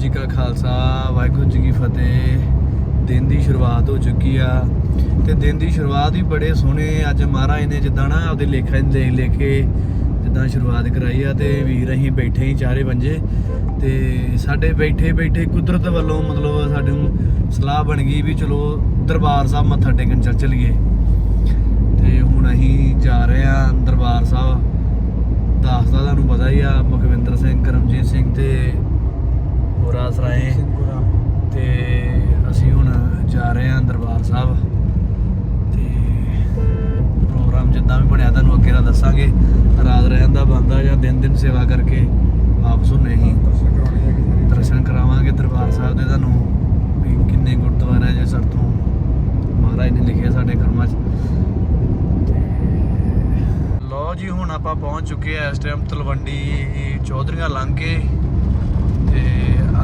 ਜੀ ਕਾ ਖਾਲਸਾ, ਵਾਹਿਗੁਰੂ ਜੀ ਕੀ ਫਤਿਹ। ਦਿਨ ਦੀ ਸ਼ੁਰੂਆਤ ਹੋ ਚੁੱਕੀ ਆ ਤੇ ਦਿਨ ਦੀ ਸ਼ੁਰੂਆਤ ਵੀ ਬੜੇ ਸੋਹਣੇ ਅੱਜ ਮਹਾਰਾਜ ਨੇ ਜਿੱਦਾਂ ਨਾ ਆਪਦੇ ਲੇਖਾਂ 'ਚ ਲਿਖ ਕੇ ਜਿੱਦਾਂ ਸ਼ੁਰੂਆਤ ਕਰਾਈ ਆ ਤੇ ਵੀਰ ਅਸੀਂ ਬੈਠੇ ਹੀ ਚਾਰੇ ਪੰਜੇ ਤੇ ਸਾਡੇ ਬੈਠੇ ਬੈਠੇ ਕੁਦਰਤ ਵੱਲੋਂ ਮਤਲਬ ਸਾਡੇ ਨੂੰ ਸਲਾਹ ਬਣ ਗਈ ਵੀ ਚਲੋ ਦਰਬਾਰ ਸਾਹਿਬ ਮੱਥਾ ਟੇਕਣ ਚੱਲ ਚਲੀਏ। ਤੇ ਹੁਣ ਅਸੀਂ ਜਾ ਰਹੇ ਆ ਦਰਬਾਰ ਸਾਹਿਬ। ਦੱਸਦਾ ਤੁਹਾਨੂੰ ਪਤਾ ਹੀ ਆ ਮੁਖਵਿੰਦਰ ਸਿੰਘ, ਕਰਮਜੀਤ ਸਿੰਘ ਤੇ ਹੋਰਾ ਸਰਾਏ। ਤੇ ਅਸੀਂ ਹੁਣ ਜਾ ਰਹੇ ਹਾਂ ਦਰਬਾਰ ਸਾਹਿਬ। ਤੇ ਪ੍ਰੋਗਰਾਮ ਜਿੱਦਾਂ ਵੀ ਬਣਿਆ ਤੁਹਾਨੂੰ ਅੱਗੇ ਦਾ ਦੱਸਾਂਗੇ। ਰਾਤ ਰਹਿਣ ਦਾ ਬੰਦਾ ਜਾਂ ਦਿਨ ਦਿਨ ਸੇਵਾ ਕਰਕੇ ਵਾਪਸ ਹੁੰਨੇ ਹੀ। ਦਰਸ਼ਨ ਕਰਾਵਾਂਗੇ ਦਰਬਾਰ ਸਾਹਿਬ ਦੇ ਤੁਹਾਨੂੰ ਵੀ ਕਿੰਨੇ ਗੁਰਦੁਆਰੇ ਜੇ ਸਰ ਤੋਂ। ਮਹਾਰਾਜ ਨੇ ਲਿਖਿਆ ਸਾਡੇ ਕਰਮਾਂ 'ਚ। ਲਓ ਜੀ ਹੁਣ ਆਪਾਂ ਪਹੁੰਚ ਚੁੱਕੇ ਆ ਇਸ ਟਾਈਮ ਤਲਵੰਡੀ ਚੌਧਰੀਆਂ ਲੰਘ ਕੇ। ਤੇ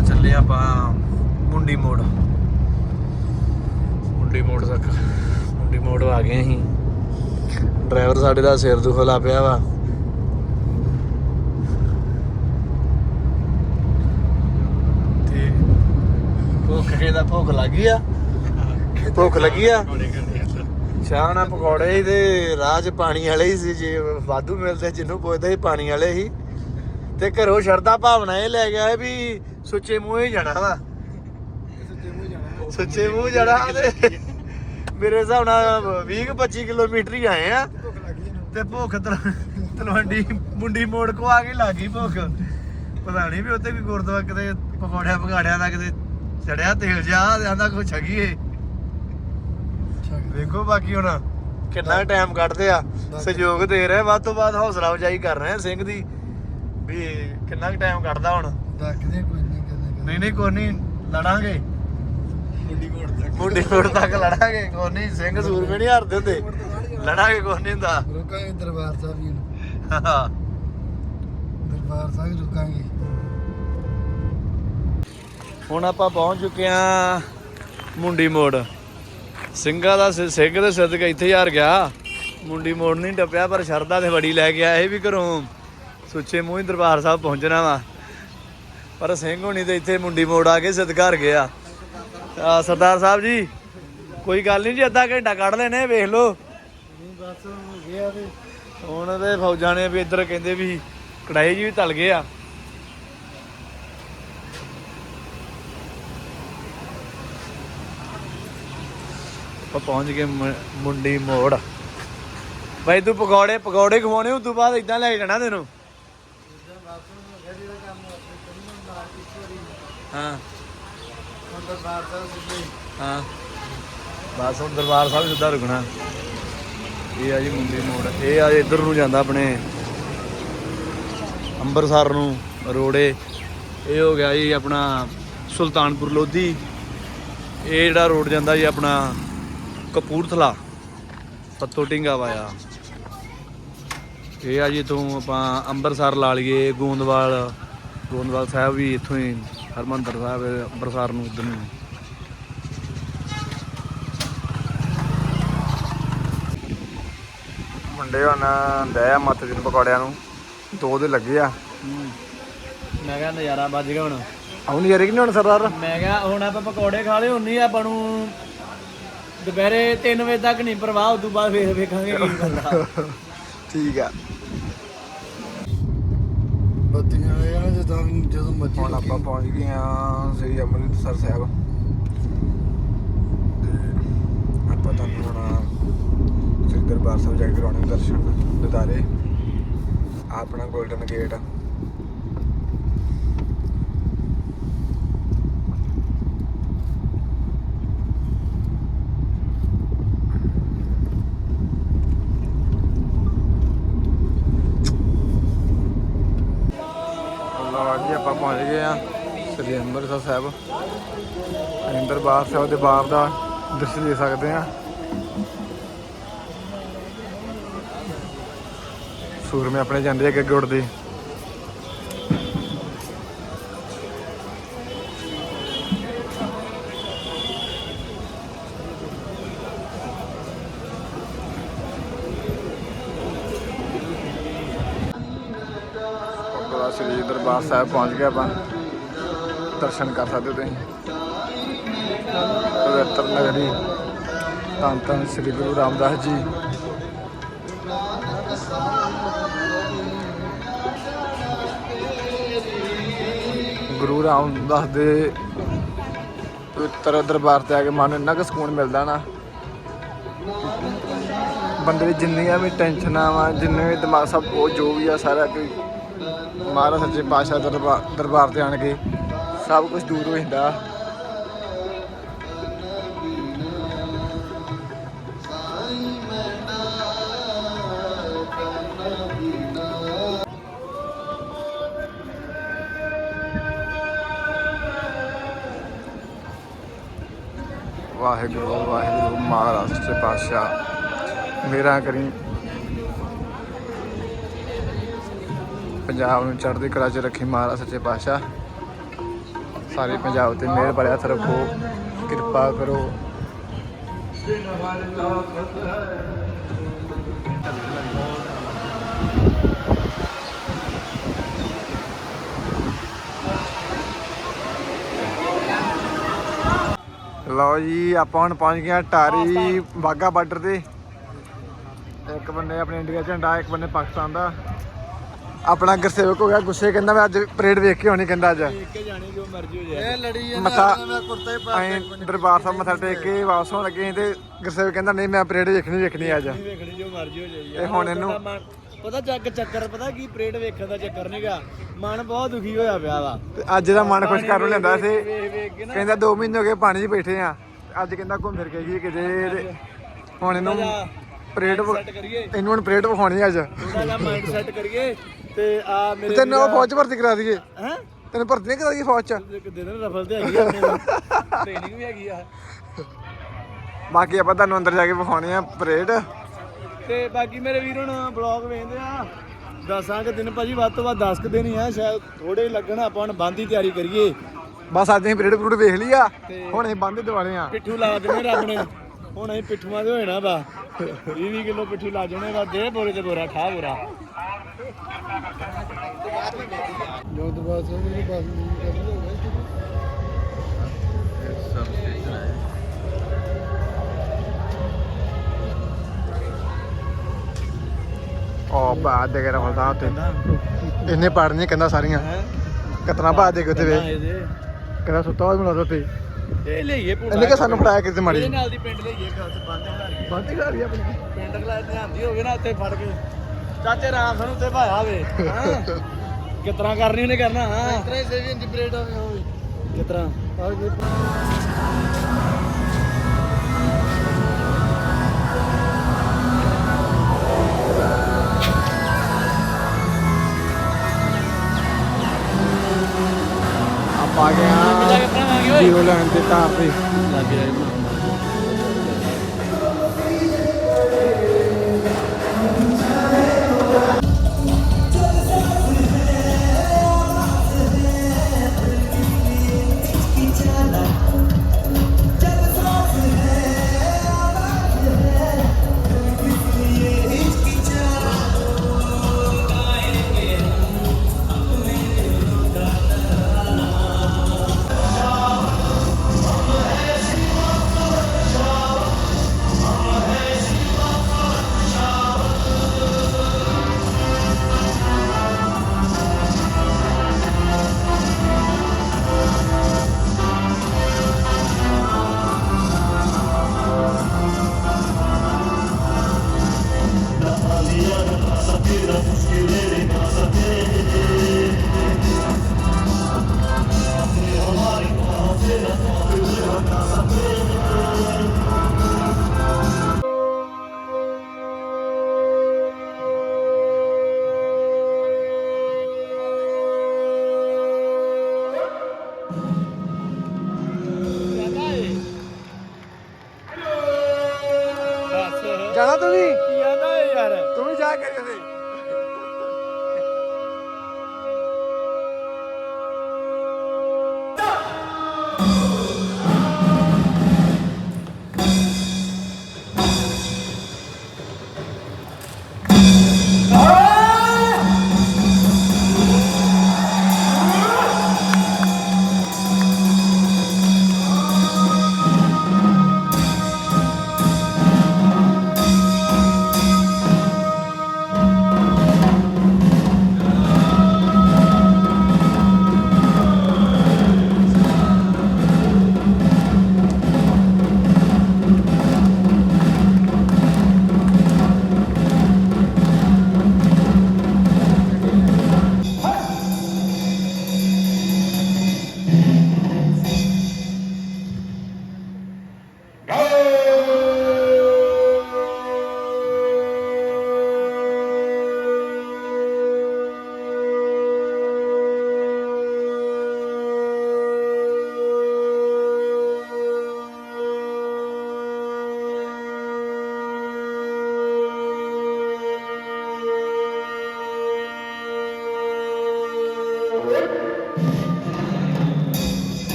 ਆ ਚੱਲੇ ਆਪਾਂ ਮੁੰਡੀ ਮੋੜ। ਮੁੰਡੀ ਮੋੜ ਤੱਕ। ਮੁੰਡੀ ਮੋੜ ਆ ਗਏ ਅਸੀਂ। ਡਰਾਈਵਰ ਸਾਡੇ ਦਾ ਸਿਰ ਦੁਖਲਾ ਪਿਆ ਵਾ। ਤੇ ਭੁੱਖ ਕਿਹਦਾ ਭੁੱਖ ਲੱਗੀ ਆ? ਭੁੱਖ ਲੱਗੀ ਆ? ਚਾਹ ਨਾਲ ਪਕੌੜੇ ਸੀ ਤੇ ਰਾਹ 'ਚ ਪਾਣੀ ਵਾਲੇ ਹੀ ਸੀ, ਜੇ ਵਾਧੂ ਮਿਲਦੇ ਜਿਹਨੂੰ ਪੁੱਛਦੇ ਸੀ ਪਾਣੀ ਵਾਲੇ ਹੀ। ਤੇ ਘਰੋਂ ਸ਼ਰਧਾ ਭਾਵਨਾ ਇਹ ਲੈ ਗਿਆ ਵੀ ਸੁੱਚੇ ਮੂੰਹ ਹੀ ਜਾਣਾ ਵਾ। ਸੁੱਚੇ ਮੂੰਹ ਜਾਣਾ ਤੇ ਮੇਰੇ ਹਿਸਾਬ ਨਾਲ 20 25 ਕਿਲੋਮੀਟਰ ਹੀ ਆਏ ਆ। ਤੇ ਭੁੱਖ ਤਲ- ਤਲਵੰਡੀ ਮੁੰਡੀ ਮੋੜ ਕੋ ਆ ਕੇ ਲੱਗ ਭੁੱਖ। ਪਤਾ ਨਹੀਂ ਵੀ ਉੱਥੇ ਵੀ ਗੁਰਦੁਆਰਾ ਕਿਤੇ ਪਕੌੜਿਆਂ ਪਕਾੜਿਆਂ ਦਾ ਕਿਤੇ ਚੜਿਆ ਤੇਲ ਜਾ ਆਂਦਾ ਕੁਛ ਛਗੀਏ ਵੇਖੋ ਬਾਕੀ ਹੁਣ ਕਿੰਨਾ ਟਾਈਮ ਕੱਢਦੇ ਆ। ਸਹਿਯੋਗ ਦੇ ਰਹੇ ਵੱਧ ਤੋਂ ਵੱਧ ਹੌਸਲਾ ਅਫਜਾਈ ਕਰ ਰਹੇ ਸਿੰਘ ਦੀ। ਵੀ ਕਿੰਨਾ ਕੁ ਟਾਈਮ ਕੱਢਦਾ ਹੁਣ? ਨਹੀਂ ਨਹੀਂ ਕੋਈ ਨਹੀਂ ਲੜਾਂਗੇ। ਮੁੰਡੀ ਤੱਕ। ਲੜਾਂਗੇ ਕੋਈ ਨਹੀਂ ਸਿੰਘ ਸੂਰਮੇ ਨਹੀਂ ਹਾਰਦੇ ਹੁੰਦੇ। ਲੜਾਂਗੇ ਕੋਈ ਨਹੀਂ ਹੁੰਦਾ। ਰੁਕਾਂਗੇ ਦਰਬਾਰ ਸਾਹਿਬ ਜੀ ਨੂੰ। ਹਾਂ। ਦਰਬਾਰ ਸਾਹਿਬ ਰੁਕਾਂਗੇ। ਹੁਣ ਆਪਾਂ ਪਹੁੰਚ ਚੁੱਕੇ ਆ ਮੁੰਡੀ ਮੋੜ। ਸਿੰਘਾਂ ਦਾ ਸਿੰਘ ਦੇ ਸਿੱਧਕ ਇੱਥੇ ਹਾਰ ਗਿਆ। ਮੁੰਡੀ ਮੋੜ ਨਹੀਂ ਟੱਪਿਆ ਪਰ ਸ਼ਰਦਾ ਤੇ ਬੜੀ ਲੈ ਕੇ ਆਏ ਵੀ ਘਰੋਂ। ਸੁੱਚੇ ਮੂੰਹ ਹੀ ਦਰਬਾਰ ਸਾਹਿਬ ਪਹੁੰਚਣਾ ਵਾ। ਪਰ ਸਿੰਘ ਹੋਣੀ ਤੇ ਇੱਥੇ ਮੁੰਡੀ ਮੋੜ ਆ ਕੇ ਸਿੱਧਕ ਹਾਰ ਗਿਆ। ਆ ਸਰਦਾਰ ਸਾਹਿਬ ਜੀ ਕੋਈ ਗੱਲ ਨਹੀਂ ਜੀ ਅੱਧਾ ਘੰਟਾ ਕੱਢ ਲੈਨੇ ਵੇਖ ਲਓ। ਨਹੀਂ ਬਸ ਹੋ ਗਿਆ ਤੇ। ਹੁਣ ਤੇ ਫੌਜਾਂ ਨੇ ਵੀ ਇੱਧਰ ਕਹਿੰਦੇ ਵੀ ਕੜਾਈ ਜੀ ਵੀ ਤਲ ਗਏ ਆ। ਆਪਾਂ ਪਹੁੰਚ ਗਏ ਮੁੰਡੀ ਮੋੜ। ਬਾਈ ਤੂੰ ਪਕੌੜੇ ਪਕੌੜੇ ਖਵਾਉਣੇ ਉਸ ਤੋਂ ਬਾਅਦ ਇਦਾਂ ਲੈ ਕੇ ਜਾਣਾ ਤੈਨੂੰ। ਹਾਂ। ਹੁਣ ਦਰਬਾਰ ਸਾਹਿਬ ਸਿੱਧੇ। ਹਾਂ। ਬਸ ਹੁਣ ਦਰਬਾਰ ਸਾਹਿਬ ਸਿੱਧਾ ਰੁਕਣਾ। ਇਹ ਆ ਜੀ ਮੁੰਡੀ ਮੋੜ। ਇਹ ਆ ਇੱਧਰ ਨੂੰ ਜਾਂਦਾ ਆਪਣੇ। ਅੰਮ੍ਰਿਤਸਰ ਨੂੰ ਰੋੜੇ। ਇਹ ਹੋ ਗਿਆ ਜੀ ਆਪਣਾ ਸੁਲਤਾਨਪੁਰ ਲੋਧੀ। ਇਹ ਜਿਹੜਾ ਰੋਡ ਜਾਂਦਾ ਜੀ ਆਪਣਾ ਕਪੂਰਥਲਾ। ਪੱਤੋ ਢਿੰਗਾ ਵਾਇਆ। ਇਹ ਆ ਜੀ ਤੋਂ ਆਪਾਂ ਅੰਮ੍ਰਿਤਸਰ ਲਾ ਲਈਏ ਗੋਂਦਵਾਲ। ਗੋਂਦਵਾਲ ਸਾਹਿਬ ਵੀ ਇੱਥੋਂ ਹੀ ਹਰਮੰਦਰ ਸਾਹਿਬ ਅੰਮ੍ਰਿਤਸਰ ਨੂੰ ਇੱਧਰ ਨੂੰ। ਮੁੰਡੇ ਹੁਣ ਡਿਆ ਮੱਤ ਦੇ ਪਕੌੜਿਆਂ ਨੂੰ। ਦੋ ਦੇ ਲੱਗੇ ਆ। ਮੈਂ ਕਿਹਾ ਨਜ਼ਾਰਾ ਵੱਜ ਗਿਆ ਹੁਣ। ਆਉਣ ਯਾਰ ਕਿ ਨਹੀਂ ਹੁਣ ਸਰਦਾਰ? ਮੈਂ ਕਿਹਾ ਹੁਣ ਆਪਾਂ ਪਕੌੜੇ ਖਾ ਲਏ ਹੁਣ ਨਹੀਂ ਆਪਾਂ ਨੂੰ ਦੁਪਹਿਰੇ 3 ਵਜੇ ਤੱਕ ਨਹੀਂ ਪ੍ਰਵਾਹ ਉਦੋਂ ਬਾਅਦ ਫੇਰ ਵੇਖਾਂਗੇ ਕੀ ਬੰਦਾ ਠੀਕ ਆ। ਬੱਤੀਆਂ ਨਾ ਜਦੋਂ ਜਦੋਂ ਹੁਣ ਆਪਾਂ ਪਹੁੰਚ ਗਏ ਆ ਸ੍ਰੀ ਅੰਮ੍ਰਿਤਸਰ ਸਾਹਿਬ। ਤੇ ਆਪਾਂ ਤੁਹਾਨੂੰ ਹੁਣ ਸ੍ਰੀ ਦਰਬਾਰ ਸਾਹਿਬ ਜਾ ਕੇ ਕਰਾਉਣੇ ਦਰਸ਼ਨ ਦਿਦਾਰੇ ਆਪਣਾ 골ਡਨ ਗੇਟ ਲਓ ਜੀ ਆਪਾਂ ਪਹੁੰਚ ਗਏ ਆ ਸ੍ਰੀ ਅੰਮ੍ਰਿਤਸਰ ਸਾਹਿਬ। ਅਸੀਂ ਦਰਬਾਰ ਸਾਹਿਬ ਦੇ ਬਾਹਰ ਦਾ ਦ੍ਰਿਸ਼ ਦੇ ਸਕਦੇ ਆ ਸੂਰਮੇ ਆਪਣੇ ਜਾਂਦੇ ਅੱਗੇ ਅੱਗੇ ਉੱਡਦੇ ਸ੍ਰੀ ਦਰਬਾਰ ਸਾਹਿਬ ਪਹੁੰਚ ਗਏ ਆਪਾਂ। ਦਰਸ਼ਨ ਕਰ ਸਕਦੇ ਹੋ ਤੁਸੀਂ। ਪਵਿੱਤਰ ਨਗਰੀ, ਧੰਨ ਧੰਨ ਸ੍ਰੀ ਗੁਰੂ ਰਾਮਦਾਸ ਜੀ। ਗੁਰੂ ਰਾਮਦਾਸ ਦੇ ਪਵਿੱਤਰ ਦਰਬਾਰ ਤੇ ਆ ਕੇ ਮਨ ਨੂੰ ਇੰਨਾ ਕੁ ਸਕੂਨ ਮਿਲਦਾ ਨਾ। ਬੰਦੇ ਦੀ ਜਿੰਨੀਆਂ ਵੀ ਟੈਨਸ਼ਨਾਂ ਵਾ, ਜਿੰਨੇ ਵੀ ਦਿਮਾਗ, ਸਭ ਉਹ ਜੋ ਵੀ ਆ ਸਾਰਾ ਕੋਈ ਮਹਾਰਾਜ ਸੱਚੇ ਪਾਤਸ਼ਾਹ ਦਰਬਾਰ ਦਰਬਾਰ ਤੇ ਆਣ ਕੇ ਸਭ ਕੁਝ ਦੂਰ ਹੋ ਜਾਂਦਾ ਵਾਹਿਗੁਰੂ ਵਾਹਿਗੁਰੂ ਮਹਾਰਾਜ ਸੱਚੇ ਪਾਤਸ਼ਾਹ ਮੇਰਾ ਕਰੀ ਪੰਜਾਬ ਨੂੰ ਚੜ੍ਹਦੀ ਕਲਾ 'ਚ ਰੱਖੀ ਮਹਾਰਾਜ ਸੱਚੇ ਪਾਤਸ਼ਾਹ ਸਾਰੇ ਪੰਜਾਬ ਤੇ ਮਿਹਰ ਭਰਿਆ ਹੱਥ ਰੱਖੋ, ਕਿਰਪਾ ਕਰੋ। ਲਓ ਜੀ, ਆਪਾਂ ਹੁਣ ਪਹੁੰਚ ਗਏ ਹਾਂ ਟਾਰੀ ਬਾਗਾ ਬਾਰਡਰ ਤੇ। ਇੱਕ ਬੰਨੇ ਆਪਣੇ ਇੰਡੀਆ ਝੰਡਾ, ਇੱਕ ਬੰਨੇ ਪਾਕਿਸਤਾਨ ਦਾ। ਆਪਣਾ ਗੁਰਸੇਵਕ ਹੋ ਗਿਆ ਗੁੱਸੇ ਕਹਿੰਦਾ ਮੈਂ ਅੱਜ ਪਰੇਡ ਵੇਖ ਕੇ ਆਉਣੀ ਕਹਿੰਦਾ ਅੱਜ। ਦੇਖ ਕੇ ਜਾਣੀ ਜੋ ਮਰਜ਼ੀ ਹੋ ਜਾਏ। ਇਹ ਲੜੀ ਜਾਂਦਾ ਮੱਥਾ ਮੈਂ ਕੁਰਤਾ ਹੀ ਪਾ ਅਸੀਂ ਦਰਬਾਰ ਸਾਹਿਬ ਮੱਥਾ ਟੇਕ ਕੇ ਵਾਪਸ ਹੋਣ ਲੱਗੇ ਸੀ ਤੇ ਗੁਰਸੇਵਕ ਕਹਿੰਦਾ ਨਹੀਂ ਮੈਂ ਪਰੇਡ ਵੇਖਣੀ ਵੇਖਣੀ ਅੱਜ। ਵੇਖਣੀ ਜੋ ਮਰਜ਼ੀ ਹੋ ਜਾਈ ਤੇ ਹੁਣ ਇਹਨੂੰ- ਪਤਾ ਜੱਗ ਚੱਕਰ ਪਤਾ ਕੀ ਪਰੇਡ ਵੇਖਣ ਦਾ ਚੱਕਰ ਨਹੀਂਗਾ ਮਨ ਬਹੁਤ ਦੁਖੀ ਹੋਇਆ ਪਿਆ ਵਾ। ਤੇ ਅੱਜ ਦਾ ਮਨ ਖੁਸ਼ ਕਰਨ ਲੈਂਦਾ ਸੀ। ਵੇਖ ਵੇਖ ਕੇ ਨਾ ਕਹਿੰਦਾ 2 ਮਹੀਨੇ ਹੋ ਗਏ ਪਾਣੀ 'ਚ ਬੈਠੇ ਆ। ਅੱਜ ਕਹਿੰਦਾ ਘੁੰਮ ਫਿਰ ਕੇ ਗਈ ਕਿਤੇ ਤੇ ਹੁਣ ਇਹਨੂੰ ਪਰੇਡ ਸੈੱਟ ਕਰੀਏ। ਇਹਨੂੰ ਹੁਣ ਪਰੇਡ ਵਿਖਾਉਣੀ ਅੱਜ। ਥੋੜਾ ਜਿਹਾ ਮਾਈਂਡ ਸੈੱਟ ਕਰੀਏ। ਤੇ ਆ ਮੇਰੇ ਤੈਨੂੰ ਉਹ ਫੌਜ 'ਚ ਭਰਤੀ ਕਰਾ ਦਈਏ। ਹੈ? ਤੈਨੂੰ ਭਰਤੀ ਨਹੀਂ ਕਰਾ ਦਈਏ ਫੌਜ 'ਚ। ਇੱਕ ਦਿਨ ਰਫਲ ਤੇ ਹੈਗੀ ਆ ਟ੍ਰੇਨਿੰਗ ਵੀ ਹੈਗੀ ਆ। ਬਾਕੀ ਆਪਾਂ ਤੁਹਾਨੂੰ ਅੰਦਰ ਜਾ ਕੇ ਵਿਖਾਉਣੇ ਆ ਪਰੇਡ ਤੇ ਬਾਕੀ ਮੇਰੇ ਵੀਰ ਹੁਣ ਬਲੌਗ ਵੇਖਦੇ ਆ। ਦਸਾਂ ਕੁ ਦਿਨ ਭਾਜੀ ਵੱਧ ਤੋਂ ਵੱਧ 10 ਕੁ ਦਿਨ ਹੀ ਆ ਸ਼ਾਇਦ ਥੋੜੇ ਲੱਗਣ ਆਪਾਂ ਹੁਣ ਬੰਦ ਦੀ ਤਿਆਰੀ ਕਰੀਏ। ਬਸ ਅੱਜ ਅਸੀਂ ਪਰੇਡ ਪਰੂਡ ਵੇਖ ਲਈ ਆ ਹੁਣ ਅਸੀਂ ਬੰਦ ਦਿਵਾਲੇ ਆ। ਪਿੱਠੂ ਲਾ ਦੇਣੇ ਰੱਬ ਨੇ। ਹੁਣ ਅਸੀਂ ਪਿੱਠੂਆਂ ਦੇ ਹੋਣਾ ਵਾ 20 ਕਿਲੋ ਪਿੱਠੂ ਲਾ ਜਾਣੇ ਵਾ ਦੇ ਬੋਰੇ ਤੇ ਬੋਰਾ ਠਾ ਬੋਰਾ। ਜੋ ਦਰਬਾਰ ਸਾਹਿਬ ਨੂੰ ਬਸ ਨਹੀਂ ਕਰਦਾ ਹੋਗਾ ਉਹ ਬਾਤ ਦੇ ਰਫਲਦਾ ਉੱਤੇ ਇਹਨੇ ਪਾੜਨੀ ਕਹਿੰਦਾ ਸਾਰੀਆਂ। ਕਤਨਾ ਬਾਤ ਦੇ ਉੱਤੇ ਵੇ? ਕਹਿੰਦਾ ਸੁੱਤਾ ਹੋਇਆ ਮਿਲਦਾ ਉੱਤੇ ਇਹ ਲਈਏ ਪੂਰਾ। ਇਹਨੇ ਕਿ ਸਾਨੂੰ ਫੜਾਇਆ ਕਿਤੇ ਮਾੜੀ ਇਹਦੇ ਨਾਲ ਦੀ ਪਿੰਡ ਲਈਏ ਤੇ ਬੰਦ ਲਈਏ ਬੰਦ ਕਰ ਰਹੀ ਆਪਣੀ। ਪਿੰਡ ਖਲਾ ਧਿਆਨਦੀ ਹੋਵੇ ਨਾ ਉੱਤੇ ਫੜ ਕੇ। ਚਾਚੇ ਰਾਮ ਸਾਨੂੰ ਉੱਤੇ ਭਾਇਆ ਵੇ ਕਿਤਨਾ ਕਰਨੀ ਉਹਨੇ ਕਰਨਾ ਹਾਂ? ਤਰੇ ਸੇ ਵੀ ਇੰਦੀ ਪਰੇਡ ਹੋਵੇ ਹੋਵੇ ਕਿਤਨਾ ਆ ਜੀ। ਆਪਾਂ ਆ ਗਏ ਆ ਜੀਰੋ ਲਾਈਨ ਤੇ ਤਾਰ ਤੇ ਲੱਗ ਜਾ।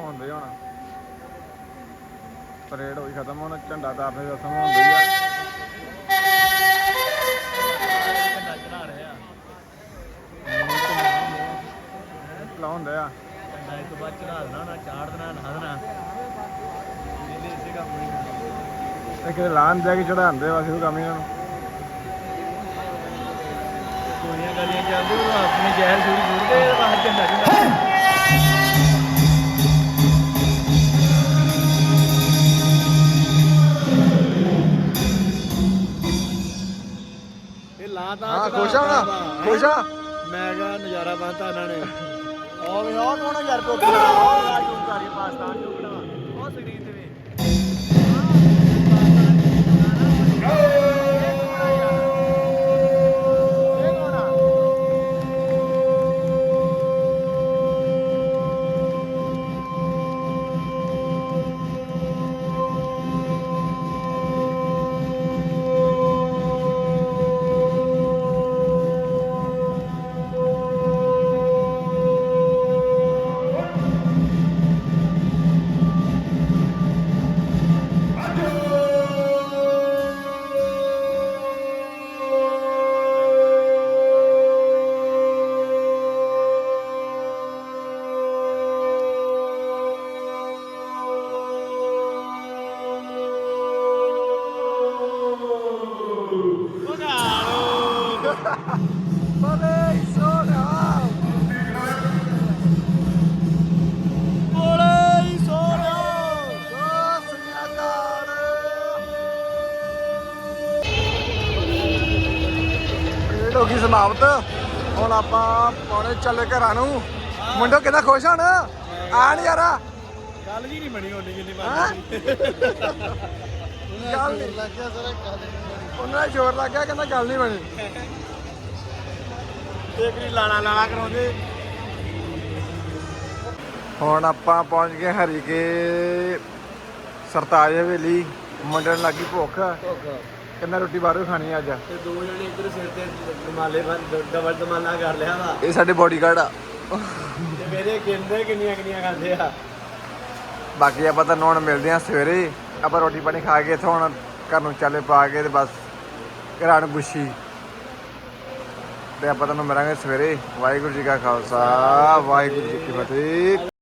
ਹੁੰਦੇ ਹੁਣ। ਪਰੇਡ ਹੋਈ ਖਤਮ ਹੁਣ, ਝੰਡਾ ਤਾਰਨੇ ਦਾ ਸਮਾਂ ਹੁੰਦੀ ਆ। ਝੰਡਾ ਇੱਕ ਵਾਰ ਚੜਾ ਦੇਣਾ ਨਾ ਚਾੜ ਦੇਣਾ ਨਾ ਦੇਣਾ ਇਹਦੇ ਇਸੇ ਕੰਮ ਨਹੀਂ ਇੱਕ ਲਾਣ ਜਾ ਕੇ ਚੜਾਉਂਦੇ ਵਾਸੇ ਉਹ ਕੰਮ ਇਹਨਾਂ ਨੂੰ। ਗੋਲੀਆਂ ਗਾਲੀਆਂ ਚੱਲਦੇ ਉਹ ਆਪਣੇ ਜ਼ਹਿਰ ਛੁਰੀ ਛੁਰਦੇ ਬਾਹਰ ਝੰਡਾ ਝੰਡਾ ਖੁਸ਼ ਆ ਮੈਂ ਕਿਹਾ ਨਜ਼ਾਰਾ ਬੰਤਾ ਇਹਨਾਂ ਨੇ ਉਹ ਵੀ ਉਹ ਕੋਣ ਯਾਰ ਕੋਪੀ ਕਿਉਂ ਕਰੀ ਪਾਕਿਸਤਾਨ ਚੋਂ ਇਹ ਹੋ ਗਈ ਸਮਾਪਤ। ਹੁਣ ਆਪਾਂ ਪੌਣੇ ਚੱਲੇ ਘਰਾਂ ਨੂੰ। ਮੁੰਡੋ ਕਿਦਾਂ ਖੁਸ਼ ਹਣ? ਆਣ ਯਾਰਾ। ਗੱਲ ਜੀ ਨਹੀਂ ਬਣੀ ਹੋਣੀ ਜਿੰਨੀ ਹੈਂ? ਗੱਲ ਨਹੀਂ ਲੱਗਿਆ ਸਾਰਾ ਕਾਲੇ ਉਹਨਾਂ ਦਾ ਜ਼ੋਰ ਲੱਗ ਗਿਆ ਕਹਿੰਦਾ ਗੱਲ ਨਹੀਂ ਬਣੀ। ਇੱਕ ਨਹੀਂ ਲਾਣਾ ਲਾਣਾ ਕਰਾਉਂਦੇ। ਹੁਣ ਆਪਾਂ ਪਹੁੰਚ ਗਏ ਹਰੀਕੇ ਸਰਤਾਜ ਹਵੇਲੀ। ਮੁੰਡੇ ਨੂੰ ਲੱਗੀ ਭੁੱਖ। ਕਹਿੰਦਾ ਰੋਟੀ ਬਾਹਰੋਂ ਖਾਣੀ ਆ ਅੱਜ? ਤੇ ਦੋ ਜਣੇ ਇੱਧਰ ਸਿਰ ਤੇ ਦਮਾਲੇ ਬੰਦ ਡਬਲ ਦਮਾਲਾ ਕਰ ਲਿਆ ਵਾ। ਇਹ ਸਾਡੇ ਬੋਡੀਗਾਰਡ ਆ। ਤੇ ਮੇਰੇ ਗਿੰਦੇ ਕਿੰਨੀਆਂ ਕਿੰਨੀਆਂ ਖਾਂਦੇ ਆ। ਬਾਕੀ ਆਪਾਂ ਤਾਂ ਹੁਣ ਮਿਲਦੇ ਆ ਸਵੇਰੇ। ਆਪਾਂ ਰੋਟੀ ਪਾਣੀ ਖਾ ਕੇ ਇੱਥੋਂ ਹੁਣ ਘਰ ਨੂੰ ਚੱਲੇ ਪਾ ਕੇ ਤੇ ਬਸ ਘਰਾਂ ਨੂੰ ਗੁੱਛੀ। ਤੇ ਆਪਾਂ ਤੁਹਾਨੂੰ ਮਿਲਾਂਗੇ ਸਵੇਰੇ। ਵਾਹਿਗੁਰੂ ਜੀ ਕਾ ਖਾਲਸਾ ਵਾਹਿਗੁਰੂ ਜੀ ਕੀ ਫਤਿਹ।